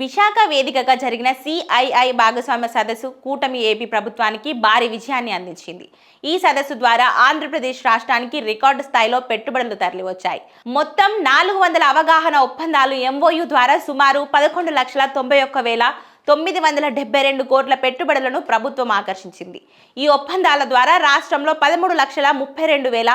విశాఖ వేదికగా జరిగిన సిఐఐ భాగస్వామ్య సదస్సు కూటమి ఏపీ ప్రభుత్వానికి భారీ విజయాన్ని అందించింది. ఈ సదస్సు ద్వారా ఆంధ్రప్రదేశ్ రాష్ట్రానికి రికార్డు స్థాయిలో పెట్టుబడులు తరలివచ్చాయి. మొత్తం నాలుగు వందల అవగాహన ఒప్పందాలు ఎంఓయు ద్వారా సుమారు పదకొండు లక్షల తొంభై ఒక్క వేల తొమ్మిది వందల డెబ్బై రెండు కోట్ల పెట్టుబడులను ప్రభుత్వం ఆకర్షించింది. ఈ ఒప్పందాల ద్వారా రాష్ట్రంలో పదమూడు లక్షల ముప్పై రెండు వేల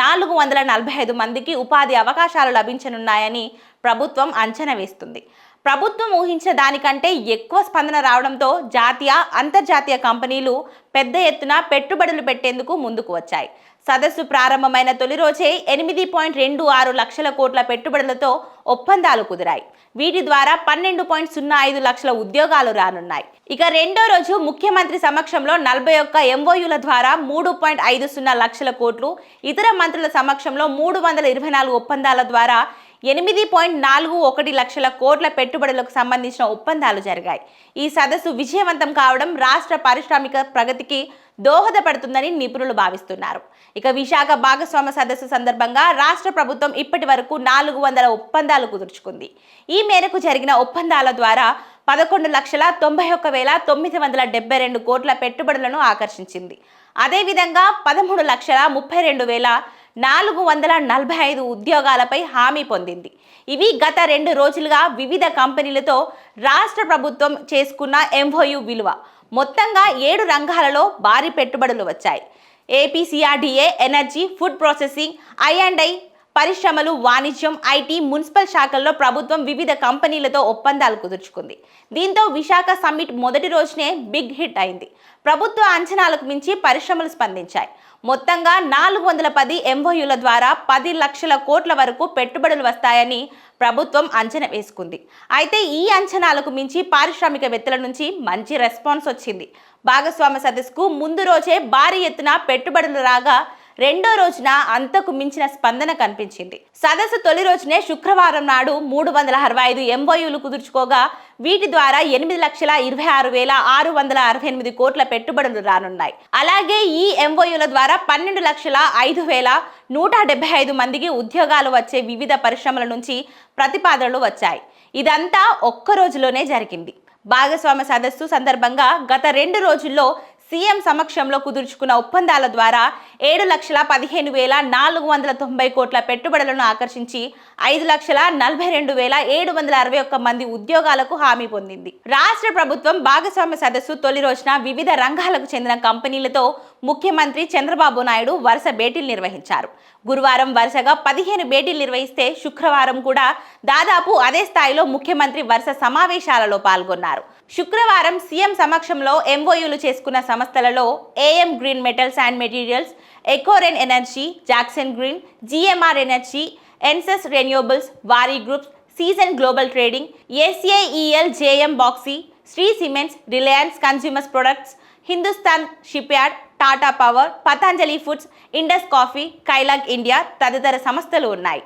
నాలుగు వందల నలభై ఐదు మందికి ఉపాధి అవకాశాలు లభించనున్నాయని ప్రభుత్వం అంచనా వేస్తుంది. ప్రభుత్వం ఊహించిన దానికంటే ఎక్కువ స్పందన రావడంతో జాతీయ అంతర్జాతీయ కంపెనీలు పెద్ద ఎత్తున పెట్టుబడులు పెట్టేందుకు ముందుకు వచ్చాయి. సదస్సు ప్రారంభమైన తొలి రోజే ఎనిమిది పాయింట్ రెండు ఆరు లక్షల కోట్ల పెట్టుబడులతో ఒప్పందాలు కుదిరాయి. వీటి ద్వారా పన్నెండు పాయింట్ సున్నా ఐదు లక్షల ఉద్యోగాలు రానున్నాయి. ఇక రెండో రోజు ముఖ్యమంత్రి సమక్షంలో నలభై ఒక్క ఎంఓయుల ద్వారా మూడు పాయింట్ ఐదు సున్నా లక్షల కోట్లు ఇతర మంత్రుల సమక్షంలో మూడు వందల ఇరవై నాలుగు ఒప్పందాల ద్వారా ఎనిమిది పాయింట్ నాలుగు ఒకటి లక్షల కోట్ల పెట్టుబడులకు సంబంధించిన ఒప్పందాలు జరిగాయి. ఈ సదస్సు విజయవంతం కావడం రాష్ట్ర పారిశ్రామిక ప్రగతికి దోహదపడుతుందని నిపుణులు భావిస్తున్నారు. ఇక విశాఖ భాగస్వామ్య సదస్సు సందర్భంగా రాష్ట్ర ప్రభుత్వం ఇప్పటి వరకు నాలుగు వందల ఒప్పందాలు కుదుర్చుకుంది. ఈ మేరకు జరిగిన ఒప్పందాల ద్వారా పదకొండు లక్షల తొంభై ఒక్క వేల తొమ్మిది వందల డెబ్బై రెండు కోట్ల పెట్టుబడులను ఆకర్షించింది. అదేవిధంగా పదమూడు లక్షల ముప్పై రెండు వేల నాలుగు వందల నలభై ఐదు ఉద్యోగాలపై హామీ పొందింది. ఇవి గత రెండు రోజులుగా వివిధ కంపెనీలతో రాష్ట్ర ప్రభుత్వం చేసుకున్న ఎంఓయు విలువ. మొత్తంగా ఏడు రంగాలలో భారీ పెట్టుబడులు వచ్చాయి. APCRDA energy food processing I and I పరిశ్రమలు వాణిజ్యం ఐటీ మున్సిపల్ శాఖల్లో ప్రభుత్వం వివిధ కంపెనీలతో ఒప్పందాలు కుదుర్చుకుంది. దీంతో విశాఖ సమ్మిట్ మొదటి రోజునే బిగ్ హిట్ అయింది. ప్రభుత్వ అంచనాలకు మించి పరిశ్రమలు స్పందించాయి. మొత్తంగా నాలుగు వందల పది ఎంఓయూల ద్వారా పది లక్షల కోట్ల వరకు పెట్టుబడులు వస్తాయని ప్రభుత్వం అంచనా వేసుకుంది. అయితే ఈ అంచనాలకు మించి పారిశ్రామికవేత్తల నుంచి మంచి రెస్పాన్స్ వచ్చింది. భాగస్వామ్య సదస్సుకు ముందు రోజే భారీ ఎత్తున పెట్టుబడులు రాగా రెండో రోజున అంతకు మించిన స్పందన కనిపించింది. సదస్సు తొలి రోజునే శుక్రవారం నాడు మూడు వందల అరవై ఐదు ఎంఓయూలు కుదుర్చుకోగా వీటి ద్వారా ఎనిమిది లక్షల ఇరవై ఆరు వేల ఆరు వందల అరవై ఎనిమిది కోట్ల పెట్టుబడులు రానున్నాయి. అలాగే ఈ ఎంఓయూల ద్వారా పన్నెండు లక్షల ఐదు వేల నూట డెబ్బై ఐదు మందికి ఉద్యోగాలు వచ్చే వివిధ పరిశ్రమల నుంచి ప్రతిపాదనలు వచ్చాయి. ఇదంతా ఒక్క రోజులోనే జరిగింది. భాగస్వామ్య సదస్సు సందర్భంగా గత రెండు రోజుల్లో సీఎం సమక్షంలో కుదుర్చుకున్న ఒప్పందాల ద్వారా ఏడు లక్షల పదిహేను వేల నాలుగు వందల తొంభై కోట్ల పెట్టుబడులను ఆకర్షించి ఐదు లక్షల నలభై రెండు వేల ఏడు వందల అరవై ఒక్క మంది ఉద్యోగాలకు హామీ పొందింది. రాష్ట్ర ప్రభుత్వం భాగస్వామ్య సదస్సు తొలి రోజున వివిధ రంగాలకు చెందిన కంపెనీలతో ముఖ్యమంత్రి చంద్రబాబు నాయుడు వరుస భేటీలు నిర్వహించారు. గురువారం వరుసగా పదిహేను భేటీలు నిర్వహిస్తే శుక్రవారం కూడా దాదాపు అదే స్థాయిలో ముఖ్యమంత్రి వరుస సమావేశాలలో పాల్గొన్నారు. శుక్రవారం సీఎం సమక్షంలో ఎంఓయూలు చేసుకున్న సంస్థలలో AM green metals and materials Ecoren energy Jackson green GMR energy ఎన్సెస్ renewables Waaree groups సీజన్ global trading ఏసీఐఈఎల్ JM Baxi Shree cements Reliance consumers products Hindustan shipyard Tata power Patanjali foods Indus coffee Kellogg India తదితర సంస్థలు ఉన్నాయి.